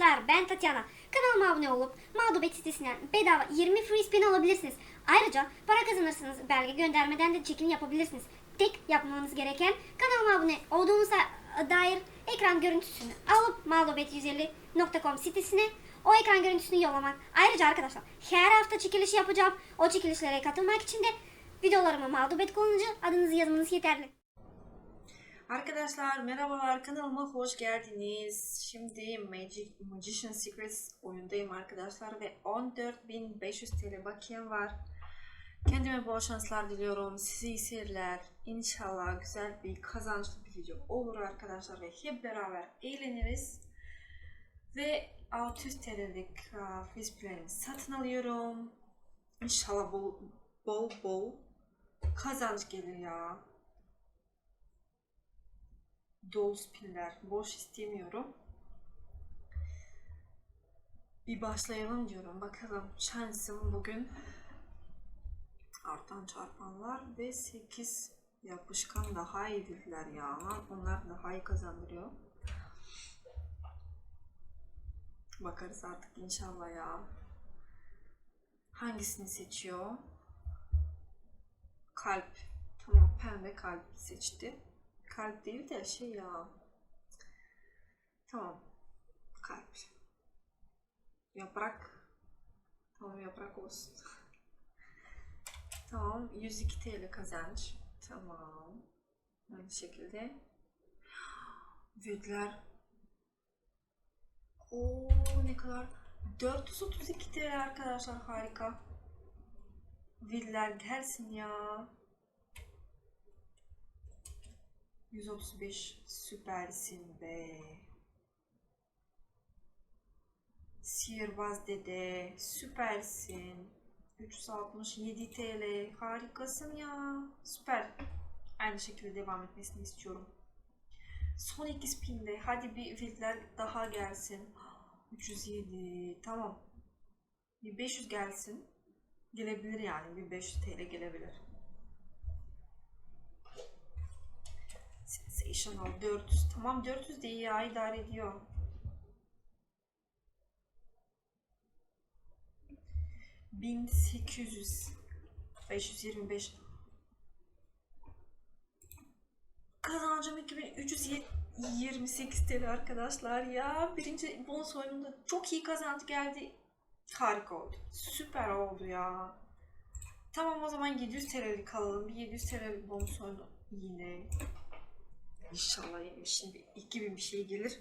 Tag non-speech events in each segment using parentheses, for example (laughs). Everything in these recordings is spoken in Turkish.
arkadaşlar ben Tatyana. Kanalıma abone olup Mağdubet sitesinden bedava 20 free spin alabilirsiniz. Ayrıca para kazanırsınız. Belge göndermeden de çekim yapabilirsiniz. Tek yapmanız gereken kanalıma abone olduğunuza dair ekran görüntüsünü alıp mağdubet150.com sitesine o ekran görüntüsünü yollamak. Ayrıca arkadaşlar her hafta çekiliş yapacağım. O çekilişlere katılmak için de videolarıma mağdubet kullanıcı adınızı yazmanız yeterli. Arkadaşlar merhabalar kanalıma hoş geldiniz. Şimdi Magic Magician Secrets oyundayım arkadaşlar ve 14.500 TL bakiyem var. Kendime bol şanslar diliyorum. Size iyi seyirler. İnşallah güzel bir kazançlı bir video olur arkadaşlar ve hep beraber eğleniriz. Ve 600 TL'lik uh, free satın alıyorum. İnşallah bol bol, bol kazanç gelir ya dolu spinler. Boş istemiyorum. Bir başlayalım diyorum. Bakalım şansım bugün artan çarpanlar ve 8 yapışkan daha iyi bildiler ya. Onlar daha iyi kazandırıyor. Bakarız artık inşallah ya. Hangisini seçiyor? Kalp. Tamam pembe kalp seçti. Kalp değil de şey ya. Tamam. Kalp. Yaprak. Tamam yaprak olsun. tamam. 102 TL kazanç. Tamam. Aynı şekilde. Vidler. Oo ne kadar. 432 TL arkadaşlar harika. Vidler gelsin ya. 135 süpersin be. Sihirbaz dede süpersin. 367 TL harikasın ya. Süper. Aynı şekilde devam etmesini istiyorum. Son iki spinde hadi bir filtler daha gelsin. 307 tamam. Bir 500 gelsin. Gelebilir yani bir 500 TL gelebilir. Sensational 400. Tamam 400 de ya idare ediyor. Bin sekiz yüz. 525. Kazancım 2328 TL arkadaşlar ya. Birinci bonus oyununda çok iyi kazanç geldi. Harika oldu. Süper oldu ya. Tamam o zaman 700 TL'lik alalım. Bir 700 TL'lik bonus oyunu yine. İnşallah yine şimdi 2000 bir şey gelir.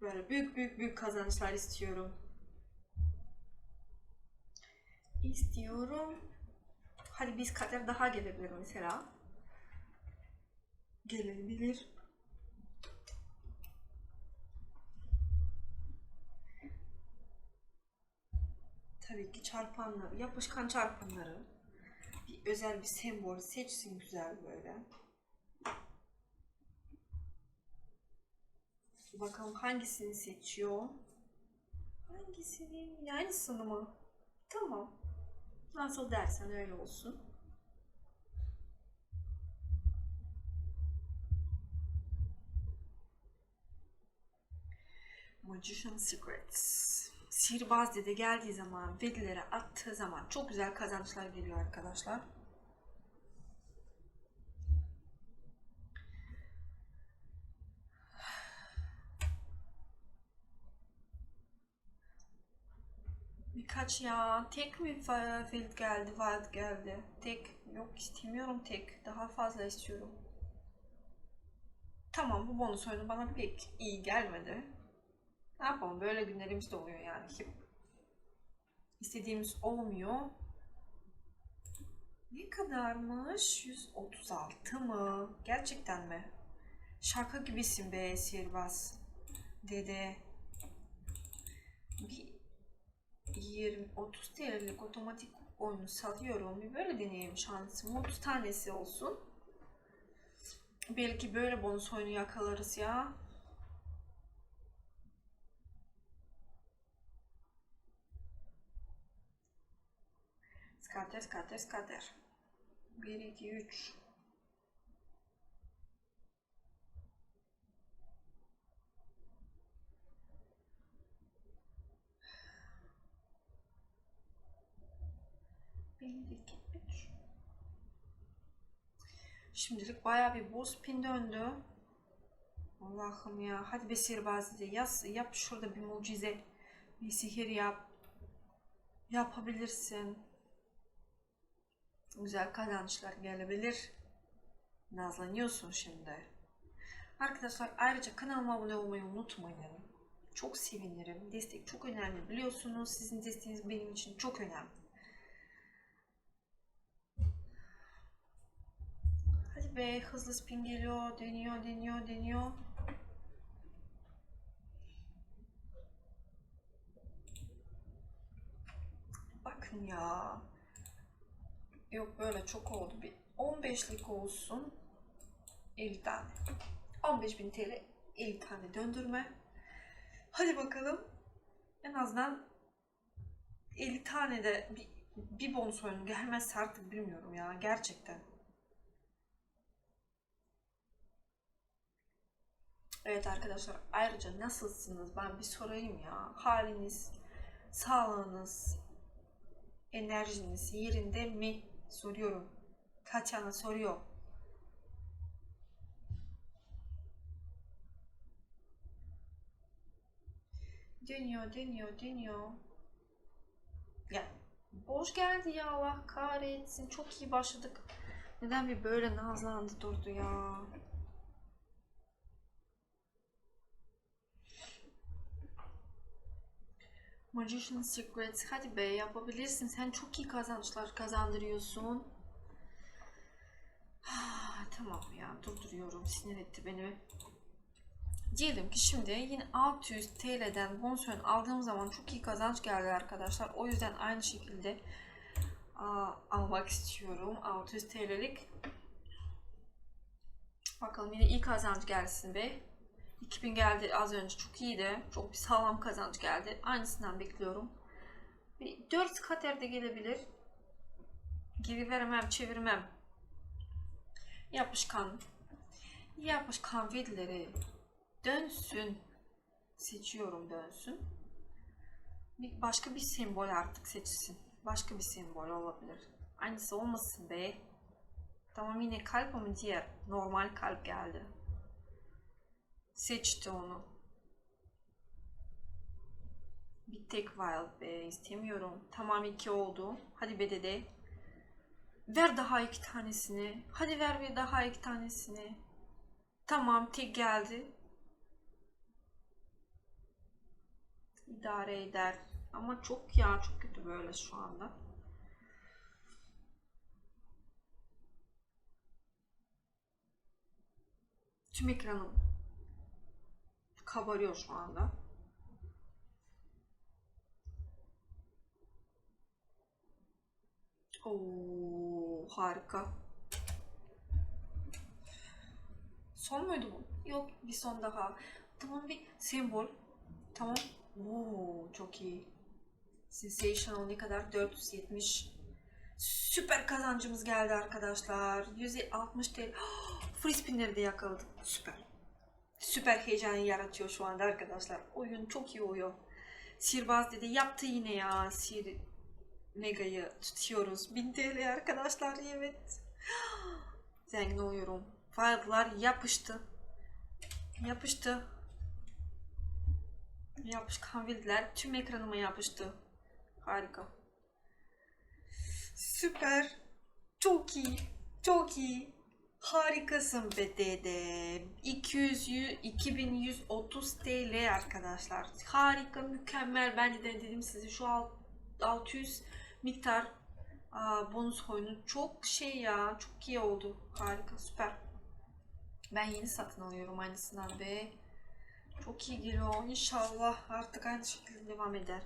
Böyle büyük büyük büyük kazançlar istiyorum. İstiyorum. Hadi biz kadar daha gelebilir mesela. Gelebilir. Tabii ki çarpanları, yapışkan çarpanları bir özel bir sembol seçsin güzel böyle. Bakalım hangisini seçiyor? Hangisini? Aynısını mı? Tamam. Nasıl dersen öyle olsun. Magician Secrets. Sihirbaz dede geldiği zaman, vedilere attığı zaman çok güzel kazançlar geliyor arkadaşlar. Birkaç ya. Tek mi field geldi, wild geldi? Tek. Yok istemiyorum tek. Daha fazla istiyorum. Tamam bu bonus oyunu bana pek iyi gelmedi. Ne yapalım böyle günlerimiz de oluyor yani. Hep istediğimiz olmuyor. Ne kadarmış? 136 mı? Gerçekten mi? Şaka gibisin be sihirbaz. Dede. Bir 20-30 TL'lik otomatik oyunu salıyorum. Bir böyle deneyeyim şansım. 30 tanesi olsun. Belki böyle bonus oyunu yakalarız ya. Skater, skater, skater. 1, 2, 3. Şimdilik üç. Şimdilik bayağı bir boz pin döndü. Allah'ım ya. Hadi be sihirbazide yaz, yap şurada bir mucize. Bir sihir yap. Yapabilirsin. Güzel kazançlar gelebilir. Nazlanıyorsun şimdi. Arkadaşlar ayrıca kanalıma abone olmayı unutmayın. Çok sevinirim. Destek çok önemli biliyorsunuz. Sizin desteğiniz benim için çok önemli. Be hızlı spin geliyor. Deniyor, deniyor, deniyor. Bakın ya. Yok böyle çok oldu. Bir 15'lik olsun. 50 tane. 15.000 TL 50 tane döndürme. Hadi bakalım. En azından 50 tane de bir, bir bonus oyunu gelmezse artık bilmiyorum ya. Gerçekten. Evet arkadaşlar ayrıca nasılsınız ben bir sorayım ya. Haliniz, sağlığınız, enerjiniz yerinde mi? Soruyorum. Kaçana soruyor. Dönüyor, dönüyor, dönüyor. Ya boş geldi ya Allah kahretsin. Çok iyi başladık. Neden bir böyle nazlandı durdu ya? Magician Secrets. Hadi be yapabilirsin. Sen çok iyi kazançlar kazandırıyorsun. Ah, tamam ya durduruyorum. Sinir etti beni. Diyelim ki şimdi yine 600 TL'den bonus oyun aldığım zaman çok iyi kazanç geldi arkadaşlar. O yüzden aynı şekilde almak istiyorum. 600 TL'lik. Bakalım yine iyi kazanç gelsin be. 2000 geldi az önce çok iyiydi. Çok bir sağlam kazanç geldi. Aynısından bekliyorum. Bir 4 kater de gelebilir. Geri veremem, çevirmem. Yapışkan. Yapışkan verileri dönsün. Seçiyorum dönsün. Bir, başka bir sembol artık seçsin. Başka bir sembol olabilir. Aynısı olmasın be. Tamam yine kalp ama diğer normal kalp geldi. Seçti onu. Bir tek wild be istemiyorum. Tamam iki oldu. Hadi be dede. Ver daha iki tanesini. Hadi ver bir daha iki tanesini. Tamam tek geldi. İdare eder. Ama çok ya çok kötü böyle şu anda. Tüm ekranım kabarıyor şu anda. Oo harika. Son muydu bu? Yok bir son daha. Tamam bir sembol. Tamam. Oo çok iyi. Sensational ne kadar? 470. Süper kazancımız geldi arkadaşlar. 160 TL. (gasps) Free spinleri de yakaladık. Süper. Süper heyecan yaratıyor şu anda arkadaşlar. Oyun çok iyi oyun. Sihirbaz dedi yaptı yine ya. Sihir Mega'yı tutuyoruz. 1000 TL arkadaşlar evet. (gasps) Zengin oluyorum. Faydalar yapıştı. Yapıştı. Yapışkan bildiler. Tüm ekranıma yapıştı. Harika. Süper. Çok iyi. Çok iyi. Harikasın dede. 200, 2130 TL arkadaşlar. Harika, mükemmel. Bence de dedim size şu alt- 600 miktar bonus oyunu çok şey ya. Çok iyi oldu. Harika, süper. Ben yeni satın alıyorum aynısından be. Çok iyi geliyor. İnşallah artık aynı şekilde devam eder.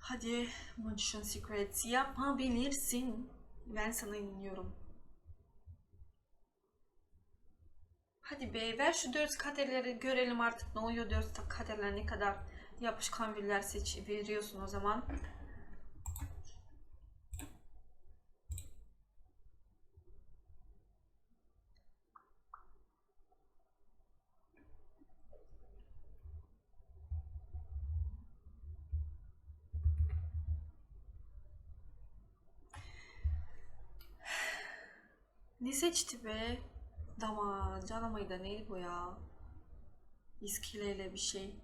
Hadi Magician Secrets yapabilirsin. Ben sana inanıyorum. Hadi be ver şu dört kaderleri görelim artık ne oluyor dört kaderler ne kadar yapışkan viller seç veriyorsun o zaman. Ne seçti be? Dama, cana mıydı neydi bu ya? İskeleyle bir şey.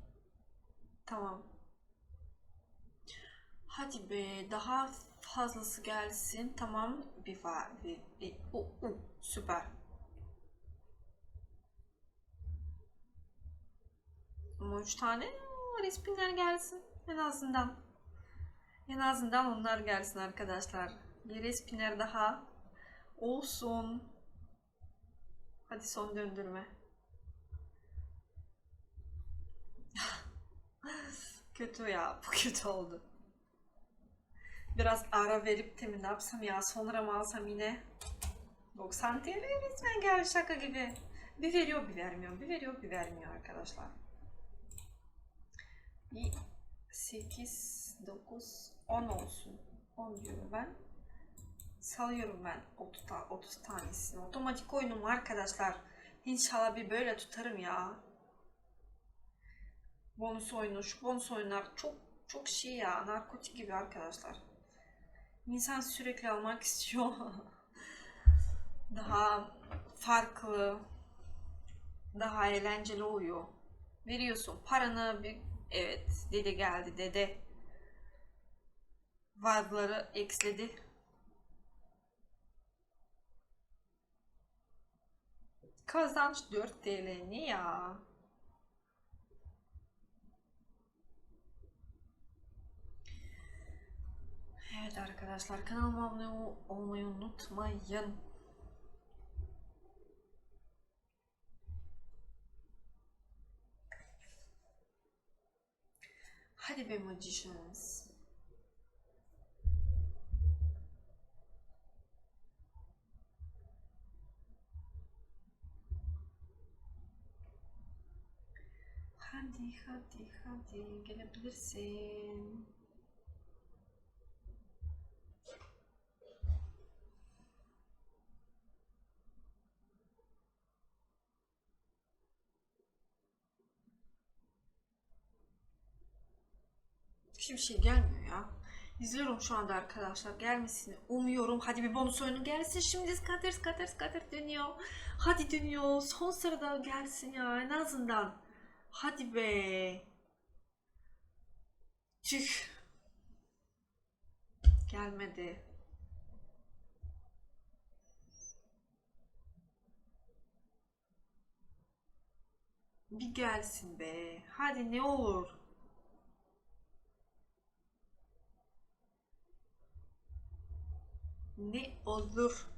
Tamam. Hadi be daha fazlası gelsin. Tamam bir var. Bir, bir. U, u, süper. Ama üç tane respinler gelsin en azından. En azından onlar gelsin arkadaşlar. Bir respinler daha olsun. Hadi son döndürme. (laughs) kötü ya. Bu kötü oldu. Biraz ara verip de mi ne yapsam ya? Sonra mı alsam yine? 90 TL resmen geldi şaka gibi. Bir veriyor bir vermiyor. Bir veriyor bir vermiyor arkadaşlar. Bir 8, 9, 10 olsun. 10 diyorum ben. Salıyorum ben 30, ta- 30 tanesini. Otomatik oyunum arkadaşlar. İnşallah bir böyle tutarım ya. Bonus oyunu, şu bonus oyunlar çok çok şey ya, narkotik gibi arkadaşlar. İnsan sürekli almak (laughs) istiyor. daha farklı, daha eğlenceli oluyor. Veriyorsun paranı bir evet dede geldi dede. Varları eksledi. Kazanç 4 TL ne ya? Evet arkadaşlar kanalıma abone ol- olmayı unutmayın. Hadi be magicians. Hadi hadi gelebilirsin. Hiçbir şey gelmiyor ya. İzliyorum şu anda arkadaşlar. Gelmesini umuyorum. Hadi bir bonus oyunu gelsin. Şimdi skater skater skater dönüyor. Hadi dönüyor. Son sırada gelsin ya en azından. Hadi be. Tüh. Gelmedi. Bir gelsin be. Hadi ne olur. Ne olur.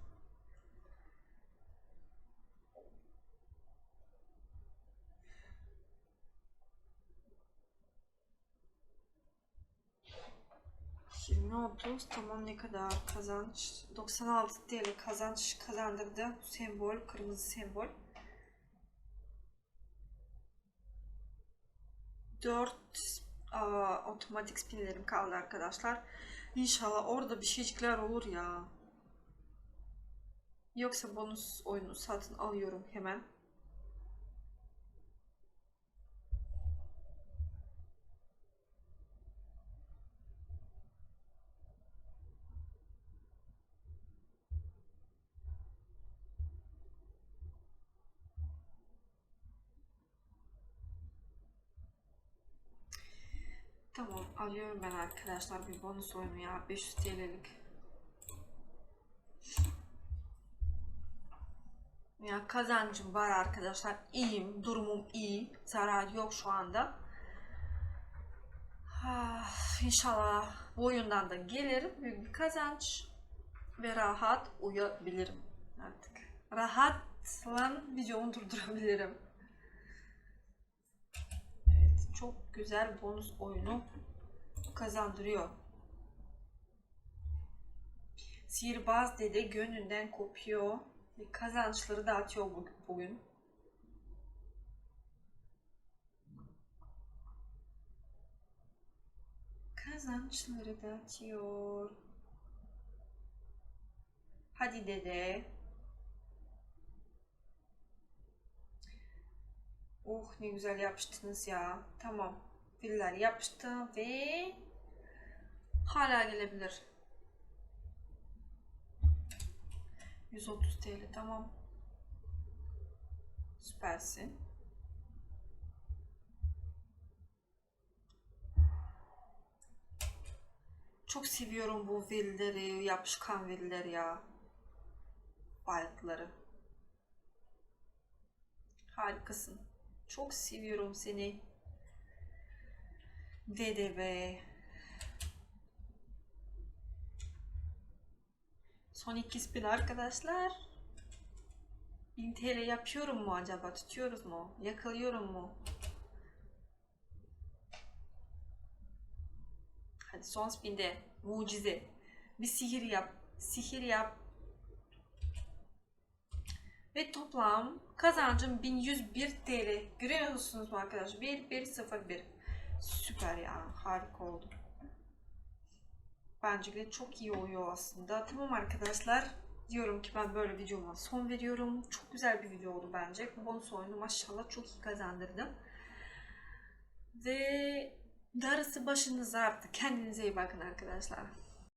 Yirmi otuz tamam ne kadar kazanç? 96 TL kazanç kazandırdı. Bu sembol kırmızı sembol. 4 otomatik spinlerim kaldı arkadaşlar. İnşallah orada bir şeycikler olur ya. Yoksa bonus oyunu satın alıyorum hemen. Tamam alıyorum ben arkadaşlar bir bonus oyunu ya 500 TL'lik. Ya kazancım var arkadaşlar. İyiyim. Durumum iyi. Zarar yok şu anda. Ah, İnşallah bu oyundan da gelir. Büyük bir kazanç. Ve rahat uyuyabilirim artık. Rahatla videomu durdurabilirim. Çok güzel bonus oyunu kazandırıyor. Sihirbaz dede gönlünden kopuyor ve kazançları dağıtıyor bu- bugün. Kazançları dağıtıyor. Hadi dede. Oh ne güzel yapıştınız ya. Tamam. Filler yapıştı ve hala gelebilir. 130 TL tamam. Süpersin. Çok seviyorum bu villeri, yapışkan viller ya. Bayatları. Harikasın. Çok seviyorum seni. VDV. Son iki spin arkadaşlar. 1000 TL yapıyorum mu acaba? Tutuyoruz mu? Yakalıyorum mu? Hadi son spinde. Mucize. Bir sihir yap. Sihir yap. Ve toplam kazancım 1101 TL. Görüyor musunuz mu arkadaşlar? 1, 1, 0, 1. Süper ya. Harika oldu. Bence de çok iyi oluyor aslında. Tamam arkadaşlar. Diyorum ki ben böyle videoma son veriyorum. Çok güzel bir video oldu bence. Bu bonus oyunu maşallah çok iyi kazandırdım. Ve darısı başınıza artık. Kendinize iyi bakın arkadaşlar.